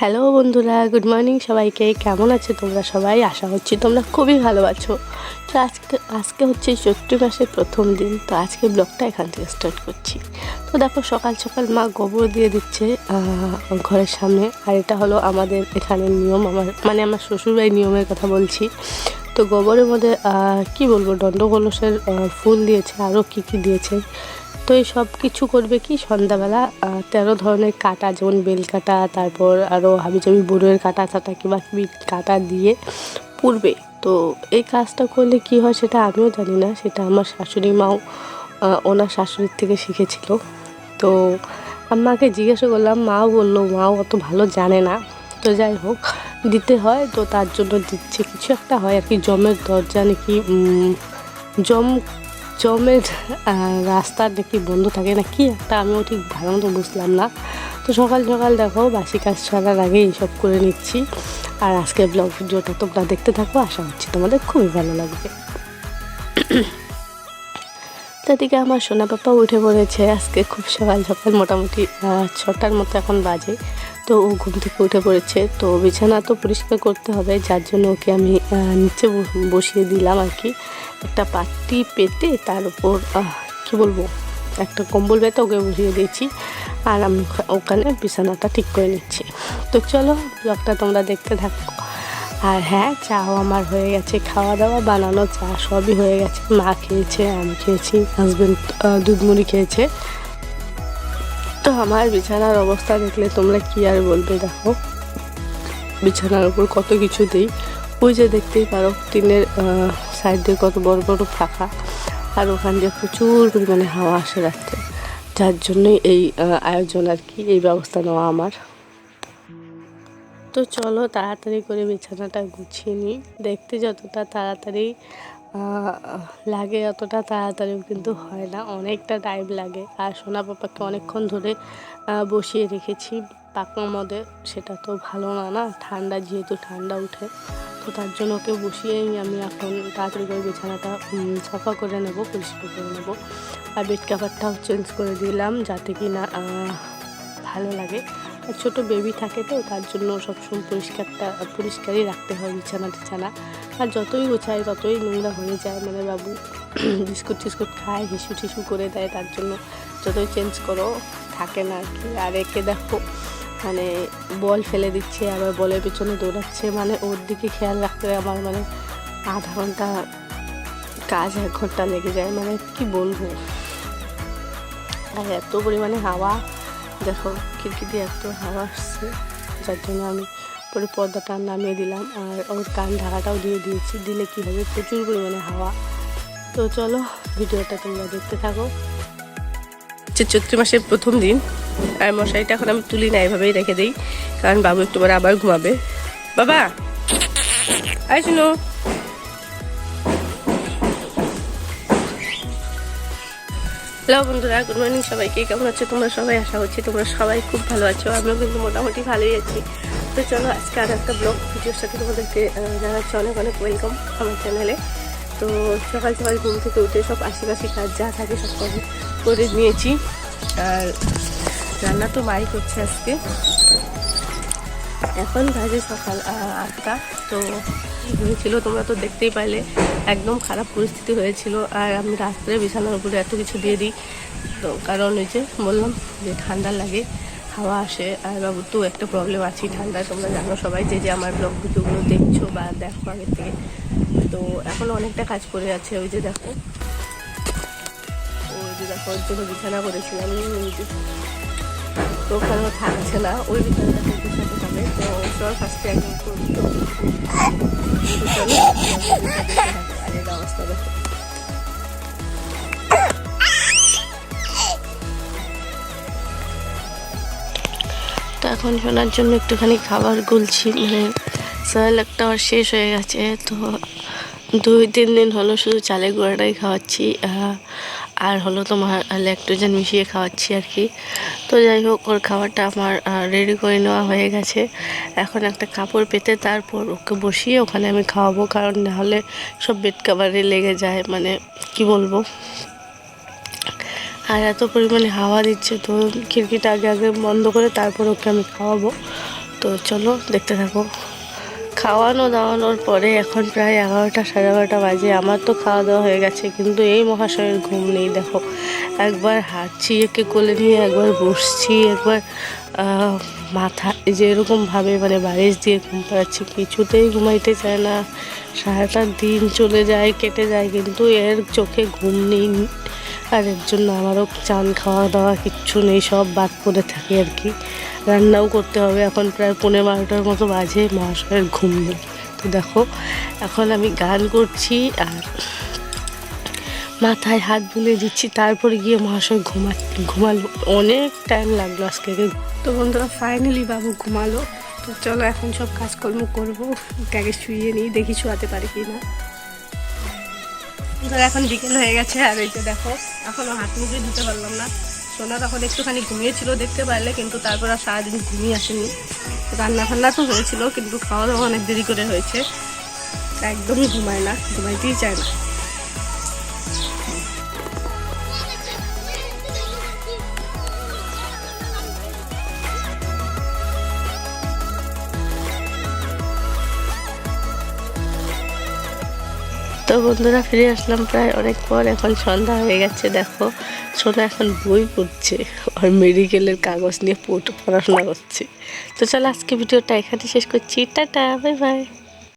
Hello বন্ধুরা, good morning সবাইকে। কেমন আছো তোমরা সবাই? আশা করছি তোমরা খুবই ভালো আছো। তো আজকে আজকে হচ্ছে চৈত্র মাসের প্রথম দিন, তো আজকে ব্লগটা এখান থেকে স্টার্ট করছি। তো দেখো, সকাল সকাল মা গোবর দিয়ে দিচ্ছে ঘরের সামনে। আর এটা হলো আমাদের এখানের নিয়ম, আমার মানে আমার শ্বশুরবাড়ির নিয়মের কথা বলছি। তো গোবরের মধ্যে কি বলব, দণ্ডকলসের ফুল দিয়েছে, আরও কী কী দিয়েছে। তো এই সব কিছু করবে কি? সন্ধ্যাবেলা তেরো ধরনের কাটা, যেমন বেল কাটা, তারপর আরও হাবিজাবি বড়ুয়ের কাটা টাটা কিবা কিবি কাটা দিয়ে পুড়বে। তো এই কাজটা করলে কি হয় সেটা আমিও জানি না, সেটা আমার শাশুড়ি মাও ওনার শাশুড়ির থেকে শিখেছিল। তো আম্মাকে জিজ্ঞাসা করলাম, মাও বলল, মাও অত ভালো জানে না। তো যাই হোক, দিতে হয়, তো তার জন্য দিচ্ছে। কিছু একটা হয় আর কি, জমের দরজা নাকি জম জমের আহ, রাস্তা নাকি বন্ধ থাকে না? কি একটা আমিও ঠিক ভালো মতো বুঝলাম না। তো সকাল সকাল দেখো বাসি কাজ ছাড়ার আগে এইসব করে নিচ্ছি। আর আজকে ব্লগ ভিডিওটা তোমরা দেখতে থাকো আশা করছি তোমাদের খুবই ভালো লাগবে। তো এদিকে আমার সোনা পাপা উঠে পড়েছে। আজকে খুব সকাল সকাল মোটামুটি ছটার মতো এখন বাজে। তো ও ঘুম থেকে উঠে পড়েছে। তো বিছানা তো পরিষ্কার করতে হবে, যার জন্য ওকে আমি নিচে বসিয়ে দিলাম আর কি। একটা পাটি পেতে তার উপর কি বলব, একটা কম্বল বেতে ওকে বসিয়ে দিয়েছি। আর আমি ওখা- ওখানে বিছানাটা ঠিক করে নিচ্ছি। তো চলো, ব্লগটা তোমরা দেখতে থাকো। আর হ্যাঁ চাও আমার হয়ে গেছে খাওয়া দাওয়া, বানানো চা, সবই হয়ে গেছে। মা খেয়েছে, আমি খেয়েছি হাজব্যান্ড দুধ মুড়ি খেয়েছে। তো আমার বিছানার অবস্থা দেখলে তোমরা কি আর বলবে, দেখো। বিছানার উপর কত কিছু দিই। ওই যে দেখতেই পারো, টিনের সাইড দিয়ে কত বড় বড় ফাঁকা। আর ওখান দিয়ে প্রচুর পরিমাণে হাওয়া আসে রাখতে যার জন্যই এই আয়োজন আর কি, এই ব্যবস্থা নেওয়া আমার। তো চলো তাড়াতাড়ি করে বিছানাটা গুছিয়ে নিই। দেখতে যতটা তাড়াতাড়ি লাগে অতটা তাড়াতাড়িও কিন্তু হয় না। অনেকটা টাইম লাগে। আর সোনা পাপাকে অনেকক্ষণ ধরে বসিয়ে রেখেছি পাকার মধ্যে সেটা তো ভালো না না? ঠান্ডা, যেহেতু ঠান্ডা উঠে, তো তার জন্য ওকে বসিয়েই আমি এখন তাড়াতাড়ি করে বিছানাটা সাফা করে নেব, পরিষ্কার করে নেব। আর বেড কাভারটাও চেঞ্জ করে দিলাম যাতে কি না ভালো লাগে। ছোটো বেবি থাকে তো, তার জন্য সবসময় পরিষ্কারটা, পরিষ্কারই রাখতে হয় বিছানা টিছানা। আর যতই গোছায়, ততই নোংরা হয়ে যায়। মানে বাবু বিস্কুট টিস্কুট খায়, হিসু টিসু করে দেয়, তার জন্য যতই চেঞ্জ করো, থাকে না আর কি। আর একে দেখো মানে বল ফেলে দিচ্ছে, আবার বলের পিছনে দৌড়াচ্ছে। মানে ওর দিকে খেয়াল রাখতে আমার মানে আধা ঘণ্টা কাজ এক ঘণ্টা লেগে যায়। মানে কি বলব? আর এত পরিমাণে হাওয়া দেখো খিড়কি দিয়ে এত হাওয়া আসছে, যার জন্য আমি পরে পর্দাটা নামিয়ে দিলাম আর ওর কান ঢাকাটাও দিয়ে দিয়েছি, দিলে কি হবে? প্রচুর পরিমাণে হাওয়া। তো চলো, ভিডিওটা তোমরা দেখতে থাকো। চৈত্র মাসের প্রথম দিন, আর মশারিটা এখন আমি তুলি না, এভাবেই রেখে দিই। কারণ বাবু একটু পরে আবার ঘুমাবে। বাবা! আয় শুনো। হ্যালো বন্ধুরা গুড মর্নিং সবাইকে। কেমন আছো তোমরা সবাই? আশা করছি তোমরা সবাই খুব ভালো আছো। আমিও কিন্তু মোটামুটি ভালোই আছি। তো চলো, আজকে আর একটা ব্লগ ভিডিওর সাথে তোমাদেরকে জানাচ্ছি অনেক অনেক ওয়েলকাম আমার চ্যানেলে তো সকাল সকাল ঘুম থেকে উঠে সব আশেপাশে কাজ যা থাকে সব করে করে নিয়েছি। আর রান্না তো মাই করছে আজকে। এখন বাজে সকাল আটটা। তো হয়েছিল তোমরা তো দেখতেই পাইলে। একদম খারাপ পরিস্থিতি হয়েছিল। আর আমি রাত্রে বিছানার উপরে এত কিছু দিয়ে দিই। তো কারণ ওই যে বললাম যে ঠান্ডা লাগে, হাওয়া আসে। আর বাবু, তো একটা প্রবলেম আছে ঠান্ডায়। তোমরা জানো সবাই যে যে আমার ব্লগ ভিডিওগুলো দেখছ বা দেখো আগের থেকে। তো এখনও অনেকটা কাজ করে আছে ওই যে দেখো। ওই যে দেখো, ওর জন্য বিছানা করেছিলাম তো থাকছে না। ওই বিছানাটাকে গুছাতে হবে তো চল ফার্স্টে একদম অবস্থা এখন শোনার জন্য একটুখানি খাবার গুলছি। মানে একটা আমার শেষ হয়ে গেছে। তো দুই তিন দিন হলো শুধু চালের গুঁড়াটাই খাওয়াচ্ছি। আর হলো তোমার ল্যাকটোজেন মিশিয়ে খাওয়াচ্ছি আর কি। তো যাই হোক, ওর খাবারটা আমার রেডি করে নেওয়া হয়ে গেছে। এখন একটা কাপড় পেতে তারপর ওকে বসিয়ে ওখানে আমি খাওয়াবো, কারণ নাহলে সব বেড কাভারে লেগে যায় মানে কি বলব? আর এত পরিমাণে হাওয়া দিচ্ছে, তো খিড়কিটা আগে আগে বন্ধ করে তারপর ওকে আমি খাওয়াবো। তো চলো, দেখতে থাকো। খাওয়ানো দাওয়ানোর পরে এখন প্রায় এগারোটা সাড়ে এগারোটা বাজে। আমার তো খাওয়া দাওয়া হয়ে গেছে, কিন্তু এই মহাশয়ের ঘুম নেই, দেখো। একবার হাঁটছি একে কোলে নিয়ে একবার বসছি, একবার মাথা যে এরকমভাবে মানে বারিশ দিয়ে ঘুম পাচ্ছি কিছুতেই ঘুমাইতে চায় না। সারাটা দিন চলে যায়, কেটে যায়, কিন্তু এর চোখে ঘুম নেই। আর এর জন্য আমারও চান খাওয়া দাওয়া কিচ্ছু নেই, সব বাদ পড়ে থাকে আর কি। রান্নাও করতে হবে। এখন প্রায় পনেরো বারোটার মতো বাজে, মহাশয়ের ঘুম নেই। তো দেখো, এখন আমি গান করছি আর মাথায় হাত বুলে দিচ্ছি। তারপরে গিয়ে মহাশয় ঘুমা, ঘুমালো। অনেক টাইম লাগল আজকে। তো বন্ধুরা ফাইনালি বাবু ঘুমালো। তো চলো এখন সব কাজকর্ম করব। আগে শুয়ে নিই, দেখি শোয়াতে পারি কি না এখন বিকেল হয়ে গেছে, আর এই যে দেখো এখনও হাত মুখে ধুতে পারলাম না। সোনা তখন একটুখানি ঘুমিয়েছিল দেখতে পারলে, কিন্তু তারপর আর সারাদিন ঘুমিয়ে আসেনি। রান্না ফান্না তো হয়েছিল, কিন্তু খাওয়া দাওয়া অনেক দেরি করে হয়েছে। একদমই ঘুমায় না, ঘুমাইতেই চায় না। বন্ধুরা ফিরে আসলাম প্রায় অনেক পর। এখন সন্ধ্যা হয়ে গেছে, দেখো। সোনা এখন বই পড়ছে আর মেডিকেলের কাগজ নিয়ে পড়- পড়াশোনা করছে। তো চলো আজকে ভিডিওটা এখানে শেষ করছি। Tata, bye bye.